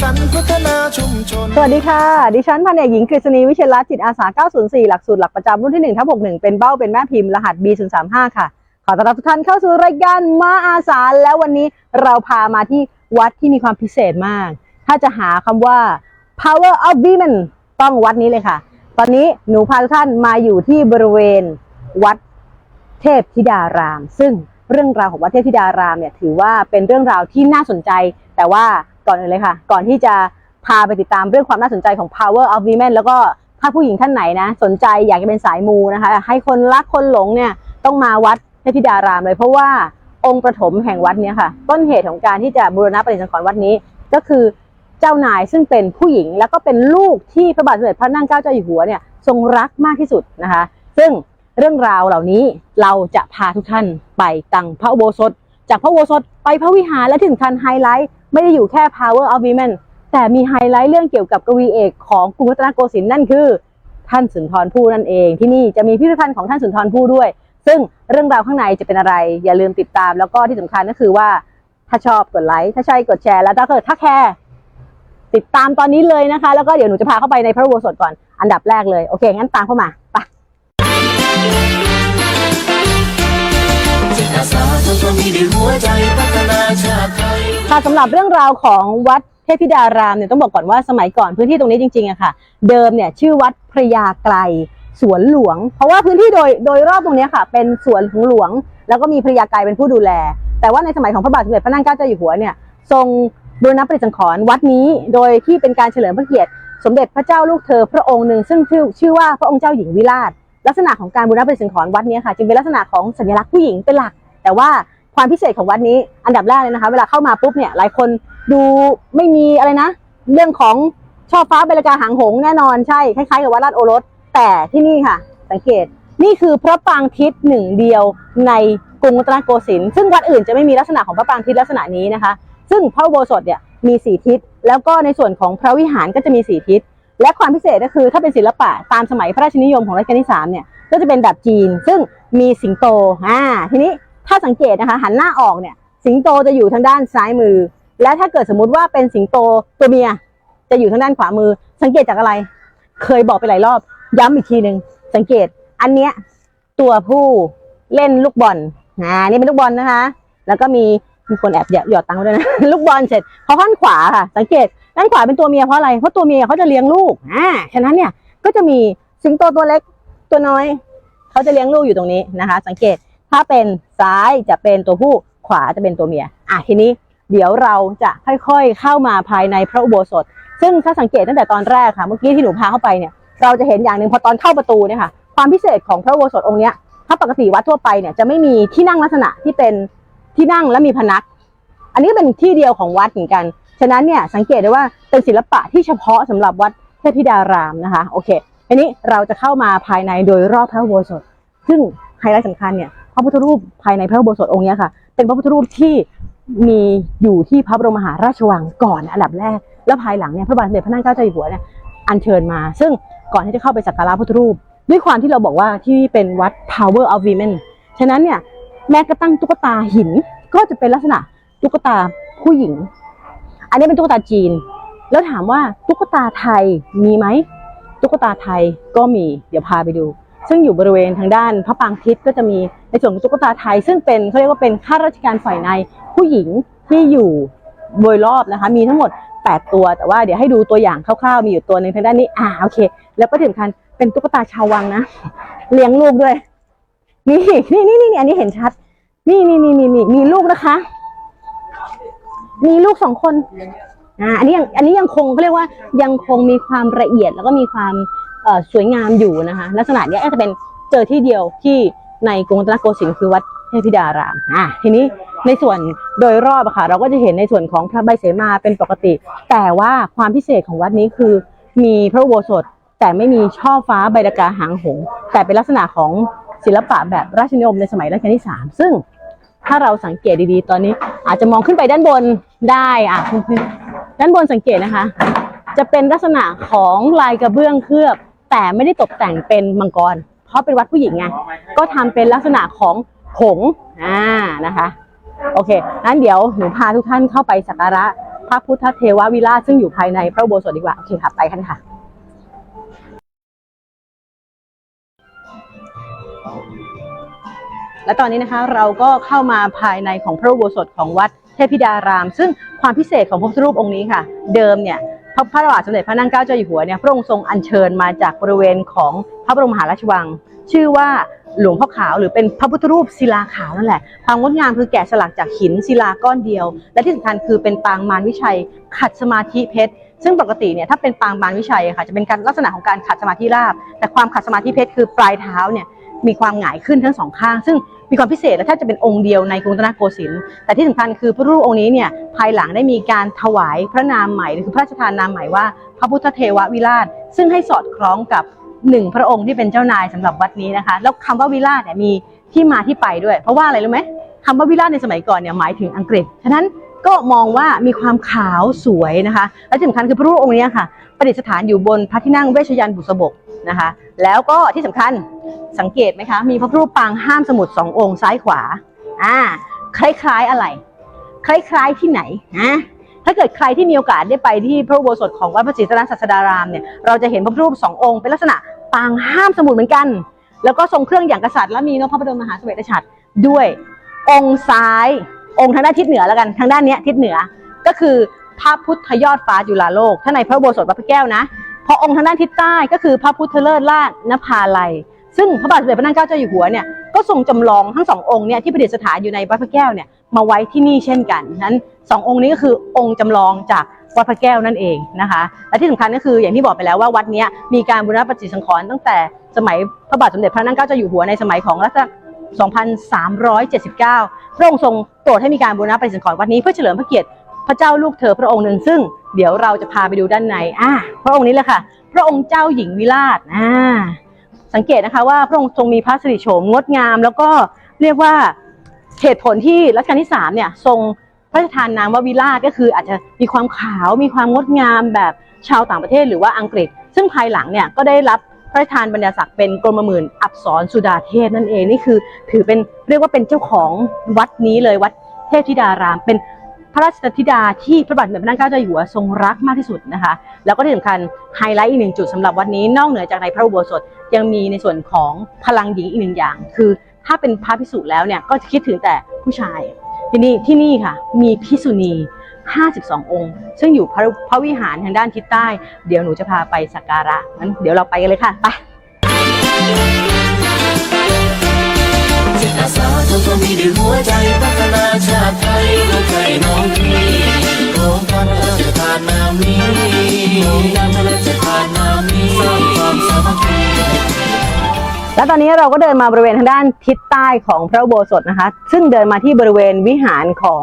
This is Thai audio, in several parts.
สรรค์พัฒนาชุมชน สวัสดีค่ะ ดิฉันพันเอกหญิงกฤษณีวิเชียรรัตจิตอาสา 904 หลักสูตรหลักประจำรุ่นที่1ทับ61 เป็นเบ้าเป็นแม่พิมพ์รหัส B035 ค่ะ ขอต้อนรับทุกท่านเข้าสู่รายการมาอาสาแล้ววันนี้เราพามาที่วัดที่มีความพิเศษมาก ถ้าจะหาคำว่า power of women ต้องวัดนี้เลยค่ะ ตอนนี้หนูพาทุกท่านมาอยู่ที่บริเวณวัดเทพธิดาราม ซึ่งเรื่องราวของวัดเทพธิดารามเนี่ยถือว่าเป็นเรื่องราวที่น่าสนใจ แต่ว่า ก่อนอื่นเลยค่ะ ก่อนที่จะพาไปติดตามเรื่องความน่าสนใจของ power of women แล้วก็ถ้าผู้หญิงท่านไหนนะ สนใจอยากจะเป็นสายมูนะคะ ให้คนรักคนหลงเนี่ยต้องมาวัดเทพธิดารามเลยเพราะว่าองค์ประถมแห่งวัดเนี้ค่ะ ต้นเหตุของการที่จะบูรณะปฏิสังขรณ์วัดนี้ ก็คือเจ้านายซึ่งเป็นผู้หญิงแล้วก็เป็นลูกที่พระบาทสมเด็จพระนั่งเกล้าเจ้าอยู่หัวเนี่ยทรงรักมากที่สุดนะคะ ซึ่งเรื่องราวเหล่านี้เราจะพาทุกท่านไปตังพระอุโบสถ จากพระอุโบสถไปพระวิหารและถึงคันไฮไลท์ ไม่ได้อยู่แค่ power of women แต่มีไฮไลท์เรื่องเกี่ยวกับกวีเอกของกรุงรัตนโกสินทร์นั่นคือ ท่านสุนทรภู่นั่นเอง ที่นี่จะมีพิพิธภัณฑ์ของท่านสุนทรภู่ด้วย ซึ่งเรื่องราวข้างในจะเป็นอะไร อย่าลืมติดตาม แล้วก็ที่สำคัญก็คือว่าถ้าชอบกดไลค์ถ้าใช่กดแชร์แล้วถ้าเกิดถ้าแคร์ติดตามตอนนี้เลยนะคะ แล้วก็เดี๋ยวหนูจะพาเข้าไปในพระอุโบสถก่อนอันดับแรกเลยโอเคงั้นตามเข้ามาไปจิตอาสาทุกคนมีด้วยหัวใจพัฒนาชาติไทย ค่ะสำหรับเรื่องราวของวัดเทพธิดารามเนี่ยต้องบอกก่อนว่าสมัยก่อนพื้นที่ตรงนี้จริงๆอะค่ะ เดิมเนี่ยชื่อวัดพระยาไกลสวนหลวง เพราะว่าพื้นที่โดยโดยรอบตรงนี้ค่ะ เป็นสวนของหลวง แล้วก็มีพระยาไกลเป็นผู้ดูแล แต่ว่าในสมัยของพระบาทสมเด็จพระนั่งเกล้าเจ้าอยู่หัวเนี่ยทรงบูรณะปฏิสังขรณ์วัดนี้โดยที่เป็นการเฉลิมพระเกียรติ สมเด็จพระเจ้าลูกเธอพระองค์หนึ่งซึ่งชื่อชื่อว่าพระองค์เจ้าหญิงวิราชลักษณะของการบูรณะปฏิสังขรณ์วัดนี้ค่ะจึงเป็นลักษณะของสัญลักษณ์ผู้หญิงเป็นหลัก แต่ว่า ความพิเศษของวัดนี้อันดับแรกเลยนะคะ เวลาเข้ามาปุ๊บเนี่ยหลายคนดูไม่มีอะไรนะ เรื่องของช่อฟ้าเบลกาหางหงส์แน่นอนใช่คล้ายๆกับวัดราชโอรส แต่ที่นี่ค่ะ สังเกตนี่คือพระปางทิศหนึ่งเดียวในกรุงรัตนโกสินทร์ซึ่งวัดอื่นจะไม่มีลักษณะของพระปางทิศลักษณะนี้นะคะ ซึ่งพระโบสถเนี่ยมีสี่ทิศ แล้วก็ในส่วนของพระวิหารก็จะมีสี่ทิศ และความพิเศษก็คือถ้าเป็นศิลปะตามสมัยพระราชนิยมของรัชกาลที่สามเนี่ยก็จะเป็นแบบจีน ซึ่งมีสิงโตอ่าทีนี้ ถ้าสังเกตนะคะ หันหน้าออกเนี่ย สิงโตจะอยู่ทางด้านซ้ายมือ และถ้าเกิดสมมุติว่าเป็นสิงโตตัวเมีย จะอยู่ทางด้านขวามือ สังเกตจากอะไร เคยบอกไปหลายรอบ ย้ำอีกทีหนึ่งสังเกต อันเนี้ยตัวผู้เล่นลูกบอลอ่านี่เป็นลูกบอลนะคะ แล้วก็มีมีคนแอบหยอดตังค์ด้วยนะลูกบอลเสร็จเขาข้างขวาค่ะ สังเกตด้านขวาเป็นตัวเมียเพราะอะไรเพราะตัวเมียเขาจะเลี้ยงลูกอ่าฉะนั้นเนี่ยก็จะมีสิงโตตัวเล็กตัวน้อยเขาจะเลี้ยงลูกอยู่ตรงนี้นะคะ สังเกต ถ้าเป็นซ้ายจะเป็นตัวผู้ขวาจะเป็นตัวเมียอะทีนี้เดี๋ยวเราจะค่อยๆเข้ามาภายในพระอุโบสถ ซึ่งถ้าสังเกตตั้งแต่ตอนแรกค่ะ เมื่อกี้ที่หนูพาเข้าไปเนี่ยเราจะเห็นอย่างหนึ่งพอตอนเข้าประตูเนี่ยค่ะความพิเศษของพระอุโบสถองค์เนี้ยถ้าปกติวัดทั่วไปเนี่ยจะไม่มีที่นั่งลักษณะที่เป็นที่นั่งและมีพนัก อันนี้ก็เป็นที่เดียวของวัดเหมือนกันฉะนั้นเนี่ยสังเกตได้ว่าเป็นศิลปะที่เฉพาะสำหรับวัดเทพธิดารามนะคะโอเคทีนี้เราจะเข้ามาภายในโดยรอบพระอุโบสถ ซึ่งไฮไลท์สำคัญเนี่ย พระพุทธรูปภายในพระอุโบสถองค์นี้ค่ะ เป็นพระพุทธรูปที่มีอยู่ที่พระบรมมหาราชวังก่อนอันดับแรก แล้วภายหลังเนี่ยพระบาทสมเด็จพระนั่งเกล้าเจ้าอยู่หัวเนี่ยอัญเชิญมา ซึ่งก่อนที่จะเข้าไปสักการะพุทธรูป ด้วยความที่เราบอกว่าที่เป็นวัด power of women ฉะนั้นเนี่ยแม้กระทั่งตุ๊กตาหินก็จะเป็นลักษณะตุ๊กตาผู้หญิง อันนี้เป็นตุ๊กตาจีน แล้วถามว่าตุ๊กตาไทยมีไหมตุ๊กตาไทยก็มีเดี๋ยวพาไปดู ซึ่งอยู่บริเวณทางด้านพระปางทิศก็จะมี ในส่วนของตุ๊กตาไทยซึ่งเป็นเขาเรียกว่าเป็นข้าราชการฝ่ายในผู้หญิงที่อยู่โดยรอบนะคะ มีทั้งหมด 8 ตัวแต่ว่าเดี๋ยวให้ดูตัวอย่างคร่าวๆมีอยู่ตัวหนึ่งทางด้านนี้อ่าโอเค แล้วก็ถึงคันเป็นตุ๊กตาชาววังนะ เลี้ยงลูกด้วย นี่นี่นี่นี่อันนี้เห็นชัด นี่นี่นี่นี่นี่มีลูกนะคะ มีลูกสองคนอ่าอันนี้ยังอันนี้ยังคงเขาเรียกว่ายังคงมีความละเอียดแล้วก็มีความสวยงามอยู่นะคะ ลักษณะเนี้ยจะเป็นเจอที่เดียวที่ ในกรุงรัตนโกสินทร์คือวัดเทพธิดารามอ่าทีนี้ในส่วนโดยรอบอะค่ะ เราก็จะเห็นในส่วนของพระใบเสมาเป็นปกติ แต่ว่าความพิเศษของวัดนี้คือมีพระอุโบสถแต่ไม่มีช่อฟ้าใบดากาหางหงส์แต่เป็นลักษณะของศิลปะแบบราชนิยมในสมัยรัชกาลที่สามซึ่งถ้าเราสังเกตดีๆ ตอนนี้ อาจจะมองขึ้นไปด้านบนได้อะเพื่อนๆด้านบนสังเกตนะคะ จะเป็นลักษณะของลายกระเบื้องเคลือบ แต่ไม่ได้ตกแต่งเป็นมังกร เพราะเป็นวัดผู้หญิงไงก็ทำเป็นลักษณะของหงส์อ่านะคะโอเคงั้นเดี๋ยวหนูพาทุกท่านเข้าไปสักการะพระพุทธเทววิราชซึ่งอยู่ภายในพระอุโบสถดีกว่าโอเคค่ะไปกันค่ะและตอนนี้นะคะเราก็เข้ามาภายในของพระอุโบสถของวัดเทพธิดาราม ซึ่งความพิเศษของพระพุทธรูปองค์นี้ค่ะ เดิมเนี่ย พระพระบาทสมเด็จพระนั่งเกล้าเจ้าอยู่หัวเนี่ยพระองค์ทรงอัญเชิญมาจากบริเวณของพระบรมมหาราชวัง ชื่อว่าหลวงพ่อขาวหรือเป็นพระพุทธรูปศิลาขาวนั่นแหละความงดงามคือแกะสลักจากหินศิลาก้อนเดียว และที่สำคัญคือเป็นปางมารวิชัยขัดสมาธิเพชรซึ่งปกติเนี่ยถ้าเป็นปางมารวิชัยค่ะจะเป็นการลักษณะของการขัดสมาธิราบ แต่ความขัดสมาธิเพชรคือปลายเท้าเนี่ยมีความหงายขึ้นทั้งสองข้าง ซึ่ง มีความพิเศษและแทบจะเป็นองค์เดียวในกรุงรัตนโกสินทร์แต่ที่สำคัญคือพระรูปองค์นี้เนี่ยภายหลังได้มีการถวายพระนามใหม่หรือพระราชทานนามใหม่ว่า พระพุทธเทววิราช ซึ่งให้สอดคล้องกับหนึ่งพระองค์ที่เป็นเจ้านายสำหรับวัดนี้นะคะ แล้วคำว่าวิราชเนี่ยมีที่มาที่ไปด้วย เพราะว่าอะไรรู้ไหมคำว่าวิราชในสมัยก่อนเนี่ยหมายถึงอังกฤษฉะนั้นก็มองว่ามีความขาวสวยนะคะ และที่สำคัญคือพระรูปองค์นี้ค่ะประดิษฐานอยู่บนพระที่นั่งเวชยันบุษบก นะคะ แล้วก็ที่สำคัญสังเกตไหมคะ มีพระรูปปางห้ามสมุดสององค์ซ้ายขวาอ่าคล้ายๆอะไร คล้ายๆที่ไหนนะถ้าเกิดใครที่มีโอกาสได้ไปที่พระอุโบสถของวัดพระศรีสนศาสดารามเนี่ยเราจะเห็นพระรูปสององค์เป็นลักษณะปางห้ามสมุดเหมือนกัน แล้วก็ทรงเครื่องอย่างกษัตริย์และมีนพพระบรมมหาสเวทฉัตรด้วยองค์ซ้าย องค์ทางด้านทิศเหนือแล้วกันทางด้านเนี้ยทิศเหนือก็คือพระพุทธยอดฟ้าจุฬาโลกถ้าในพระโบสถวัดพระแก้วนะ พอองค์ทางด้านทิศใต้ก็คือพระพุทธเลิศราชนภาลัย ซึ่งพระบาทสมเด็จพระนั่งเกล้าเจ้าอยู่หัวเนี่ยก็ทรงจำลองทั้งสององค์เนี่ยที่ประดิษฐานอยู่ในวัดพระแก้วเนี่ยมาไว้ที่นี่เช่นกันนั้นสององค์นี้ก็คือองค์จำลองจากวัดพระแก้วนั่นเองนะคะและที่สำคัญก็คืออย่างที่บอกไปแล้วว่าวัดนี้มีการบูรณะปฏิสังขรณ์ตั้งแต่สมัยพระบาทสมเด็จพระนั่งเกล้าเจ้าอยู่หัวในสมัยของรัชกาล2379 พระองค์ทรงโปรดให้มีการบูรณะปฏิสังขรณ์วัดนี้เพื่อเฉลิมพระเกียรติพระเจ้าลูกเธอพระองค์หนึ่งซึ่ง เดี๋ยวเราจะพาไปดูด้านในอ่าพระองค์นี้แหละค่ะ พระองค์เจ้าหญิงวิราชอ่าสังเกตนะคะว่าพระองค์ทรงมีพระสิริโฉมงดงาม แล้วก็เรียกว่าเหตุผลที่รัชกาลที่สามเนี่ยทรงพระราชทานนามว่าวิราชก็คืออาจจะมีความขาวมีความงดงามแบบชาวต่างประเทศหรือว่าอังกฤษ ซึ่งภายหลังเนี่ยก็ได้รับพระราชทานบรรดาศักดิ์เป็นกรมหมื่นอับสรสุดาเทพนั่นเองนี่คือถือเป็นเรียกว่าเป็นเจ้าของวัดนี้เลยวัดเทพธิดารามเป็น พระราชธิดาที่พระบาทสมเด็จพระนั่งเกล้าเจ้าอยู่หัวทรงรักมากที่สุดนะคะ แล้วก็ที่สำคัญไฮไลท์อีกหนึ่งจุดสำหรับวัดนี้นอกเหนือจากในพระอุโบสถยังมีในส่วนของพลังหญิงอีกหนึ่งอย่าง คือถ้าเป็นพระพิสุแล้วเนี่ยก็จะคิดถึงแต่ผู้ชาย ที่นี่ที่นี่ค่ะ มีพิสุณี 52 องค์ ซึ่งอยู่พระพระวิหารทางด้านทิศใต้ เดี๋ยวหนูจะพาไปสักการะงั้นเดี๋ยวเราไปกันเลยค่ะไป อาสาทำความดีด้วยหัวใจพัฒนาชาติไทยด้วยใจน้องพี่โครงการพระราชทานนามนี้โครงการพระราชทานนามนี้สร้างความสามัคคีแล้วตอนนี้เราก็เดินมาบริเวณทางด้านทิศใต้ของพระอุโบสถนะคะ ซึ่งเดินมาที่บริเวณวิหารของ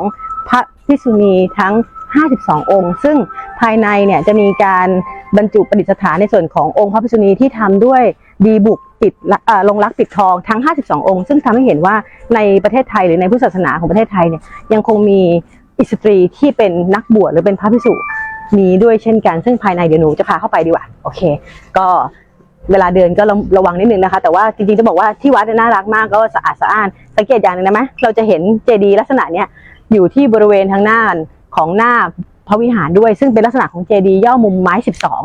พระพิษุณีทั้ง 52 องค์ ซึ่งภายในเนี่ยจะมีการบรรจุประดิษฐานในส่วนขององค์พระพิษุณีที่ทำด้วยดีบุก ปิดละเอ่อลงรักปิดทองทั้ง 52 องค์ ซึ่งทำให้เห็นว่าในประเทศไทยหรือในพุทธศาสนาของประเทศไทยเนี่ยยังคงมีอิสตรีที่เป็นนักบวชหรือเป็นพระพิสุมีด้วยเช่นกัน ซึ่งภายในเดี๋ยวหนูจะพาเข้าไปดีกว่าโอเค ก็เวลาเดินก็ระวังนิดนึงนะคะ แต่ว่าจริงๆจะบอกว่าที่วัดน่ารักมากก็สะอาดสะอ้านสังเกตอย่างหนึงนะไหมเราจะเห็นเจดีย์ลักษณะเนี้ยอยู่ที่บริเวณทางหน้าของหน้าพระวิหารด้วย ซึ่งเป็นลักษณะของเจดีย์ย่อมุมไม้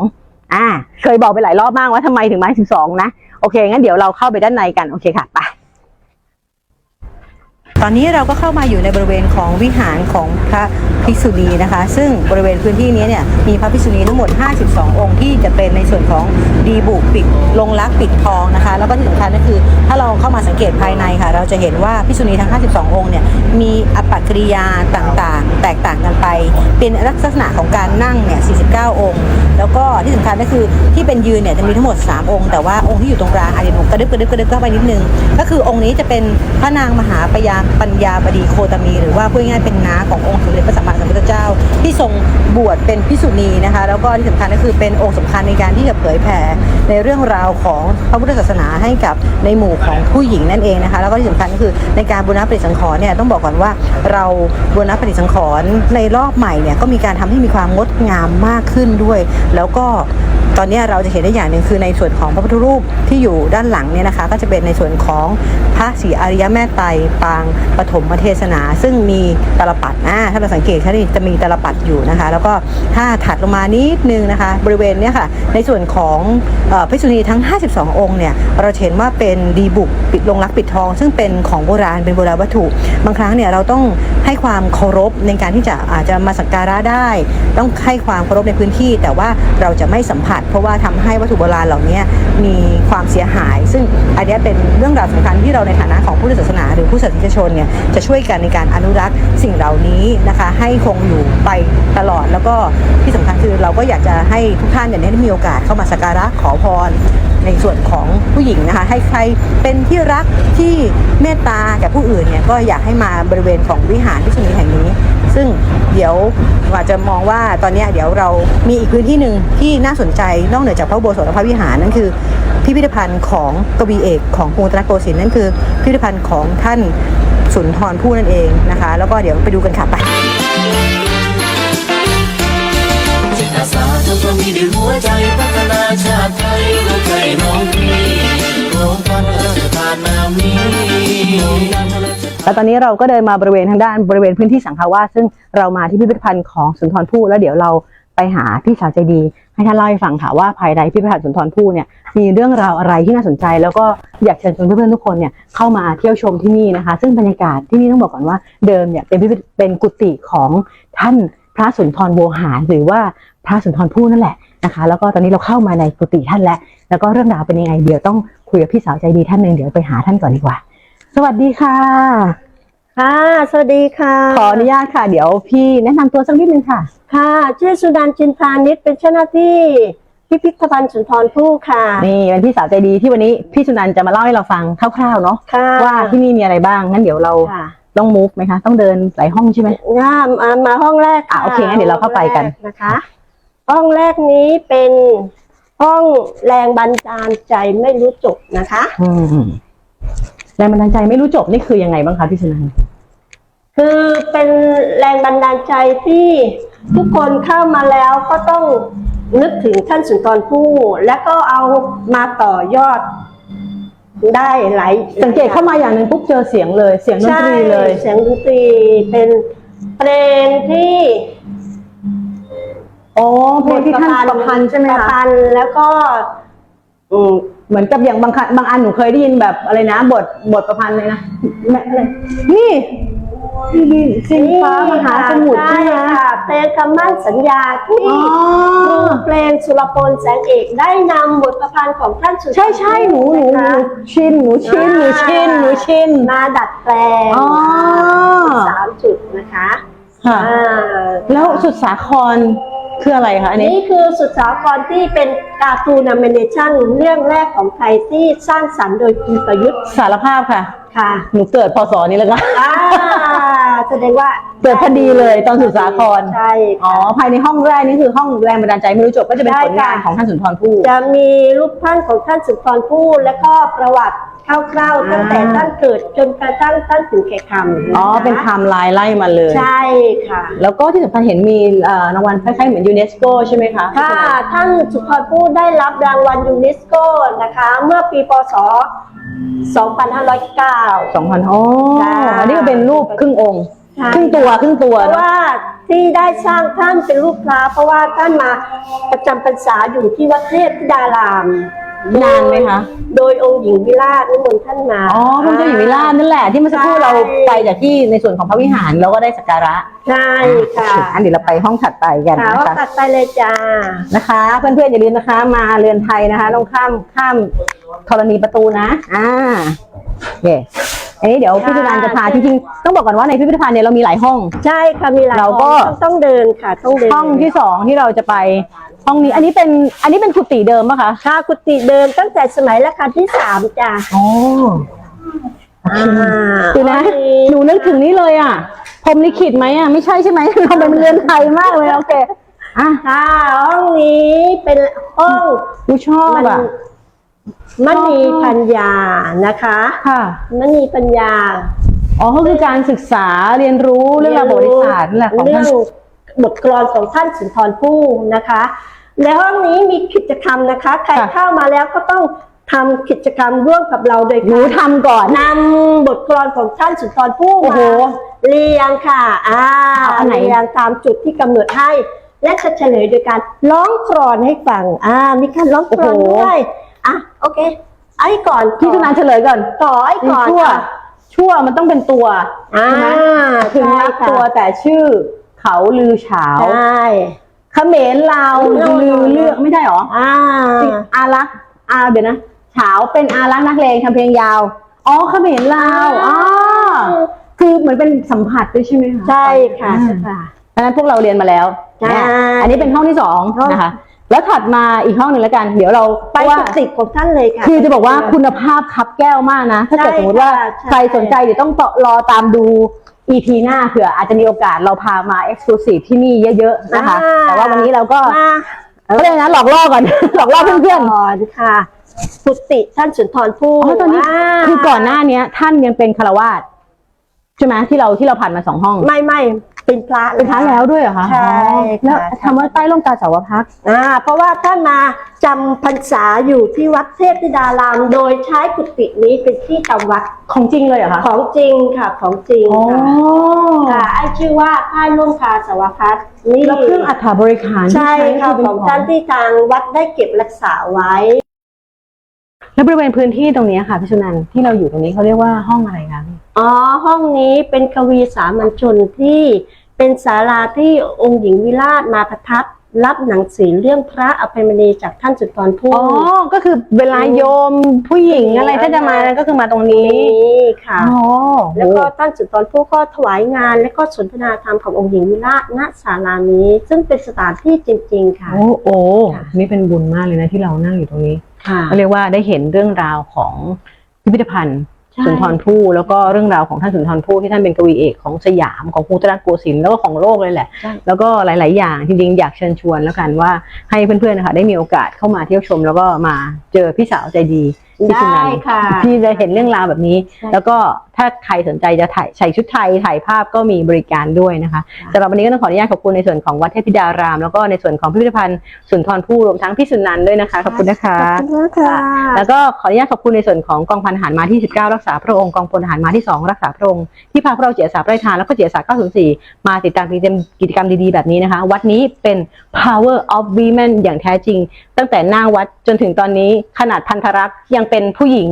12อ่าเคยบอกไปหลายรอบมากว่าทำไมถึงไม้ 12 นะ โอเคงั้นเดี๋ยวเราเข้าไปด้านในกันโอเคค่ะไป ตอนนี้เราก็เข้ามาอยู่ในบริเวณของวิหารของพระภิกษุณีนะคะ ซึ่งบริเวณพื้นที่นี้เนี่ยมีพระภิกษุณีทั้งหมด 52 องค์ที่จะเป็นในส่วนของดีบุกปิดลงรักปิดทองนะคะ แล้วก็ที่สำคัญก็คือถ้าเราเข้ามาสังเกตภายในค่ะ เราจะเห็นว่าภิกษุณีทั้ง 52 องค์เนี่ยมีอัปปกิริยาต่างๆ แตกต่างกันไป เป็นลักษณะของการนั่งเนี่ย 49 องค์ แล้วก็ที่สำคัญก็คือที่เป็นยืนเนี่ยจะมีทั้งหมด 3 องค์ แต่ว่าองค์ที่อยู่ตรงกลางอาจจะหนูกระดึบกระดึบกระดึบเข้าไปนิดนึงก็คือองค์นี้จะเป็นพระนางมหาปยาปัญญาบดีโคตมี หรือว่าพูดง่ายๆเป็นน้าขององค์สมเด็จพระสัมมา สัมพุทธเจ้า ที่ทรงบวชเป็นพิสุณีนะคะ แล้วก็ที่สำคัญก็คือเป็นองค์สำคัญในการที่จะเผยแผ่ในเรื่องราวของพระพุทธศาสนาให้กับในหมู่ของผู้หญิงนั่นเองนะคะ แล้วก็ที่สำคัญก็คือในการบูรณะปฏิสังขรณ์เนี่ยต้องบอกก่อนว่าเราบูรณะปฏิสังขรณ์ในรอบใหม่เนี่ยก็มีการทำให้มีความงดงามมากขึ้นด้วย แล้วก็ตอนนี้เราจะเห็นได้อย่างหนึ่งคือในส่วนของพระพุทธรูปที่อยู่ด้านหลังเนี่ยนะคะ ก็จะเป็นในส่วนของพระศรีอริยแม่ไตรปางปฐมเทศนา ซึ่งมีตาลปัดอ่าถ้าเราสังเกตถ้านี่จะมีตลปัดอยู่นะคะ แล้วก็ถ้าถัดลงมานิดนึงนะคะ บริเวณเนี้ยค่ะในส่วนของเอ่อพิษุณีทั้ง 52 องค์เนี่ยเราเห็นว่าเป็นดีบุกปิดลงรักปิดทอง ซึ่งเป็นของโบราณเป็นโบราณวัตถุ บางครั้งเนี่ยเราต้องให้ความเคารพในการที่จะอาจจะมาสักการะได้ ต้องให้ความเคารพในพื้นที่ แต่ว่าเราจะไม่สัมผัส เพราะว่าทำให้วัตถุโบราณเหล่านี้มีความเสียหาย ซึ่งอันนี้เป็นเรื่องราวสำคัญที่เราในฐานะของผู้ศาสนา หรือผู้ศาสนิกชนเนี่ยจะช่วยกันในการอนุรักษ์สิ่งเหล่านี้นะคะให้คงอยู่ไปตลอด แล้วก็ที่สำคัญคือเราก็อยากจะให้ทุกท่านเนี่ยได้มีโอกาสเข้ามาสักการะขอพรในส่วนของผู้หญิงนะคะ ให้ใครเป็นที่รักที่เมตตาแก่ผู้อื่นเนี่ยก็อยากให้มาบริเวณของวิหารพิษุณีแห่งนี้ ซึ่งเดี๋ยวอาจะมองว่าตอนนี้เดี๋ยวเรามีอีกพื้นที่หนึ่งที่น่าสนใจนอกเหนือจากพระโบสถและพระวิหารนั่นคือ พิพิธภัณฑ์ของกวีเอกของกรุงรัตนโกสินทร์นั่นคือ พิพิธภัณฑ์ของท่านสุนทรภู่นั่นเองนะคะ แล้วก็เดี๋ยวไปดูกันค่ะไปำความดีด้วยหัวใจพัฒนาชาติไทยด้ใจน้องพี่โรงการพระราชทานนามนี้แล้วตอนนี้เราก็เดินมาบริเวณทางด้านบริเวณพื้นที่สังฆาวาสซึ่งเรามาที่พิพิธภัณฑ์ของสุนทรภู่แล้วเดี๋ยวเราไปหาพี่สาวใจดี ให้ท่านเล่าให้ฟังค่ะว่าภายในพิพิธภัณฑ์สุนทรภู่เนี่ยมีเรื่องราวอะไรที่น่าสนใจ แล้วก็อยากเชิญชวนเพื่อนๆทุกคนเนี่ยเข้ามาเที่ยวชมที่นี่นะคะ ซึ่งบรรยากาศที่นี่ต้องบอกก่อนว่าเดิมเนี่ยเป็นพิพิธเป็นกุฏิของท่าน พระสุนทรโวหารหรือว่าพระสุนทรภู่นั่นแหละนะคะ แล้วก็ตอนนี้เราเข้ามาในกุฏิท่านแล้ว แล้วก็เรื่องราวเป็นยังไงเดี๋ยวต้องคุยกับพี่สาวใจดีท่านหนึ่งเดี๋ยวไปหาท่านก่อนดีกว่า สวัสดีค่ะ ค่ะ สวัสดีค่ะ ขออนุญาตค่ะ เดี๋ยวพี่แนะนำตัวสักนิดนึงค่ะ ค่ะ ชื่อสุดันจินพานิชเป็นเจ้าหน้าที่พิพิธภัณฑ์สุนทรภู่ค่ะ นี่เป็นพี่สาวใจดีที่วันนี้พี่สุนันท์จะมาเล่าให้เราฟังคร่าวๆเนาะค่ะว่าที่นี่มีอะไรบ้างงั้นเดี๋ยวเรา ค่ะ ต้องมูฟไหมคะ ต้องเดินหลายห้องใช่ไหมง่ามามาห้องแรกอะโอเคงั้นเดี๋ยวเราเข้าไปกัน ห้องแรนะคะ ห้องแรกนี้เป็นห้องแรงบันดาลใจไม่รู้จบนะคะ อืมแรงบันดาลใจไม่รู้จบนี่คือยังไงบ้างคะพี่สุนันท์คือเป็นแรงบันดาลใจที่ทุกคนเข้ามาแล้วก็ต้องนึกถึงท่านสุนทรภู่แล้วก็เอามาต่อยอด ได้หลายสังเกตเข้ามาอย่างหนึ่งปุ๊บเจอเสียงเลย เสียงดนตรีเลยใช่เสียงดนตรีเป็นเพลงที่โอ้เพลงที่ท่านประพันธ์ใช่ไหมประคะพันธ์แล้วก็อืมเหมือนกับอย่างบางครั้งบางอันหนูเคยได้ยินแบบอะไรนะ บทบทประพันธ์เลยนะแม่อะไรนี่นี่สิงฟ้ามหาสมุทรใช่ไหม ค่ะเพลงคำมั่นสัญญาที่อ๋อ ครูเพลงสุรพลแสงเอกได้นำบทประพันธ์ของท่านสุนทรใช่ใช่หนูหนูะหคะนูชินหนูชินหนูชินหนูชิน มาดัดแปลงอ๋อ สามจุดนะคะค่ะ อ่า แล้วสุดสาครคืออะไรคะอันนี้ นี่คือสุดสาครที่เป็นการ์ตูนแอนิเมชันเรื่องแรกของไทยที่สร้างสรรค์โดยคุณประยุทธ์สารภาพค่ะ ค่ะหนูเกิดพศนี้แล้วก็ อ่า แสดงว่าเกิดพอดีเลยตอนสุดสาครใช่อ๋อค่ะภายในห้องแรกนี่คือห้องแรงบันดาลใจไม่รู้จบก็จะเป็นใช่ผลงานค่ะของท่านสุนทรภู่จะมีรูปท่านของท่านสุนทรภู่และก็ประวัติคร่าวๆตั้งแต่อ่าท่านเกิดจนกระทั่งท่านถึงแก่คำะคะอ๋อเป็นไทม์ไลน์ไล่มาเลยใช่ค่ะ แล้วก็ที่สำคัญเห็นมีเอ่อรางวัลคล้ายๆเหมือนยูเนสโกใช่ไหมคะค่ะท่านสุนทรภู่ได้รับรางวัลยูเนสโกนะคะ เมื่อปีพศ 2509 สองพันโอ้ค่ะอันนี้ก็เป็นรูปครึ่งองค์ใช่ครึ่งตัวครึ่งตัวเพราะเนาะว่าที่ได้สร้างท่านเป็นรูปพระเพราะว่าท่านมาประจำพรรษาอยู่ที่วัดเทพธิดาราม นานไหมคะ โดยองค์หญิงวิราชนิมนต์ท่านมาอ๋อพระเจ้าอยู่วิราชนั่นแหละที่เมื่อสักครู่เราไปจากที่ในส่วนของพระวิหารเราก็ได้สักการะใช่ค่ะอันเดี๋ยวเราไปห้องถัดไปกันค่ะนะว่าคะตัดไปเลยจ้านะคะ เพื่อนๆอย่าลืมนะคะ มาเรือนไทยนะคะต้องข้ามข้ามธรณีประตูนะ อ่าโอเคอันนี้เดี๋ยวพี่จุนันท์จะพาจริงๆต้องบอกก่อนว่าในพิพิธภัณฑ์เนี่ยเรามีหลายห้อง ใช่ค่ะมีหลายเราก็ห้องต้องเดินค่ะต้องเดินห้องที่สองที่เราจะไป ห้องนี้อันนี้เป็นอันนี้เป็นกุฏิเดิมปะคะค่ะกุฏิเดิมตั้งแต่สมัยรัชกาลที่สามจ้ะอ๋ออ่าดูนะห้องหนูนึกถึงนี่เลยอะพรหมลิขิตไหมอะไม่ใช่ใช่ไหมเราเป็นเรือนไทยมากเลยโอเคอะค่ะห้องนี้เป็นห้องกูชอบอะมณีปัญญานะคะค่ะมณีปัญญาอ๋อก็คือการศึกษาเรียนรู้เรื่องราวประวัติศาสตร์นั่นแหละของเรื่ท่าน บทกลอนของท่านสุนทรภู่นะคะ ในห้องนี้มีกิจกรรมนะคะ ใครค่ะ เข้ามาแล้วก็ต้องทำกิจกรรมร่วมกับเราโดยหนูการทำก่อน นำบทกลอนของท่านสุนทรภู่โอ้โหมาเรียงค่ะอ่าเอาอันไหน เรียงตามจุดที่กำหนดให้ และจะเฉลยโดยการร้องกรอนให้ฟังอ่ามีการร้องกรอนโอ้โหด้วยอะโอเคไอ้ก่อนพี่สุนันท์เฉลยก่อนต่อไอ้ก่อนชั่ว ค่ะชั่วมันต้องเป็นตัวอ่าใช่ไหมถึงรักใช่ค่ะ ตัวแต่ชื่อ เขาลือเฉาใช่เขมรลาวโน่ลือโน่เลือกไม่ได้หรออ่าจริงอารักษ์อาเดี๋ยวนะเฉาเป็นอารักษ์นักเลงทำเพลงยาวอ๋อเขมรลาวอ๋อคือเหมือนเป็นสัมผัสด้วยใช่ไหมคะใช่ค่ะอ่าใช่ค่ะอันนั้นพวกเราเรียนมาแล้วใช่เนี่ยอันนี้เป็นห้องที่สองห้องนะคะแล้วถัดมาอีกห้องหนึ่งแล้วกัน เดี๋ยวเราไปว่าสุดติกของท่านเลยค่ะคือจะบอกว่าคุณภาพคับแก้วมากนะ ถ้าเกิดใช่สมมติว่าค่ะใช่ใครสนใจเดี๋ยวต้องต่อรอตามดู EP หน้าเผื่ออาจจะมีโอกาสเราพามา Exclusive ที่นี่เยอะๆนะคะ อ่า แต่ว่าวันนี้เราก็มาเขาเรียกนะหลอกล่อก่อน หลอกล่อเพื่อนก่อนค่ะ สุติท่านสุนทรภู่ๆอ๋อตอนนี้าคือก่อนหน้าเนี้ย ท่านยังเป็นคารวาสใช่ไหมที่เราที่เราผ่านมาสองห้อง ไม่ไม่ เป็นพระเป็นพระแล้วด้วยเหรอคะใช่อ๋อแล้วค่ะคำว่าใต้ร่มกาสาวพักตร์อ่าเพราะว่าท่านมาจำพรรษาอยู่ที่วัดเทพธิดาราม โดยใช้กุฏินี้เป็นที่จำวัดของจริงเลยเหรอคะของจริงค่ะของจริงอ๋อค่ะค่ะไอชื่อว่าค่ายร่วมคาสาวพัฒน์นี่แล้วเครื่องอัฐบริขารที่ใช่ค่ะคือเป็นของท่านที่ทางวัดได้เก็บรักษาไว้ แล้วบริเวณพื้นที่ตรงนี้ค่ะพี่ชุนันท์ที่เราอยู่ตรงนี้เขาเรียกว่าห้องอะไรคะพี่อ๋อห้องนี้เป็นกวีสามัญชนที่เป็นศาลาที่องค์หญิงวิราชมาประทับรับหนังสือเรื่องพระอภัยมณีจากท่านสุนทรภู่อ๋อ ก็คือเวลาโยมผู้หญิงอะไรถ้าจะมาก็คือมาตรงนี้นี่ค่ะอ๋อแล้วก็ท่านสุนทรภู่ก็ถวายงานและก็สนทนาธรรมขององค์หญิงวิราชณศาลานี้ ซึ่งเป็นสถานที่จริง ๆ ค่ะ โอ้โอ้ค่ะนี่เป็นบุญมากเลยนะที่เรานั่งอยู่ตรงนี้ค่ะ ก็เรียกว่าได้เห็นเรื่องราวของพิพิธภัณฑ์ใช่สุนทรภู่แล้วก็เรื่องราวของท่านสุนทรภู่ที่ท่านเป็นกวีเอกของสยามของกรุงรัตนโกสินทร์แล้วก็ของโลกเลยแหละใช่แล้วก็หลาย ๆ อย่างจริง ๆ อยากเชิญชวนแล้วกันว่าให้เพื่อน ๆ นะคะได้มีโอกาสเข้ามาเที่ยวชม แล้วก็มาเจอพี่สาวใจดี พี่ชุนัได้นท์ค่ะที่จะเห็นเรื่องราวแบบนี้ใช่แล้วก็ถ้าใครสนใจจะถ่ายใส่ชุดไทยถ่ายภาพก็มีบริการด้วยนะคะค่ะ สำหรับวันนี้ก็ต้องขออนุญาตขอบคุณในส่วนของวัดเทพธิดาราม แล้วก็ในส่วนของพิพิธภัณฑ์สุนทรภู่รวมทั้งพี่สุนันท์ด้วยนะคะขอบคุณนะคะ ขอบคุณมากค่ะ แล้วก็ขออนุญาตขอบคุณในส่วนของกองพันทหารมาที่ 19 รักษาพระองค์กองพลทหารมาที่ 2 รักษาพระองค์ที่พาพวกเราเจียสาไพร่ทานแล้วก็เจียสา904 มาติดตามกิจกรรมกิจกรรมดีๆ แบบนี้นะคะ วัดนี้เป็น power of women อย่างแท้จริง ตั้งแต่หน้าวัดจนถึงตอนนี้ขนาดพันธรักษ์ยังเป็นผู้หญิง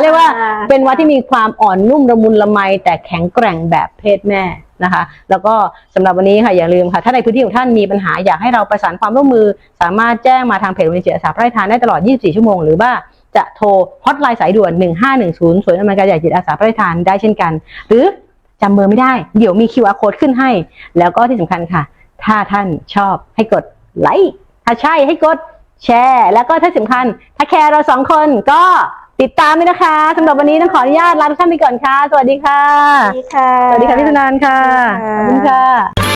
เรียกว่าเป็นวัดที่มีความอ่อนนุ่มละมุนละไม แต่แข็งแกร่งแบบเพศแม่นะคะ แล้วก็สำหรับวันนี้ค่ะอย่าลืมค่ะ ถ้าในพื้นที่ของท่านมีปัญหาอยากให้เราประสานความร่วมมือ สามารถแจ้งมาทางเพจวิจิตรสาไพร่ทานได้ตลอด 24 ชั่วโมง หรือว่าจะโทรฮอตไลน์สายด่วน 1510ศูนย์อำนวยการใหญ่จิตอาสาไพร่ทานได้เช่นกัน หรือจำเบอร์ไม่ได้ เดี๋ยวมี QR code ขึ้นให้ แล้วก็ที่สำคัญค่ะ ถ้าท่านชอบให้กดไลค์ ถ้าใช่ให้กดแชร์ แล้วก็ที่สำคัญ ถ้าแคร์เราสองคนก็ติดตามด้วยนะคะสำหรับวันนี้ต้องขออนุญาตลาทุกท่านไปก่อนค่ะ สวัสดีค่ะ สวัสดีค่ะ สวัสดีค่ะพี่ธนานท์ค่ะสวัสดีค่ะขอบคุณค่ะ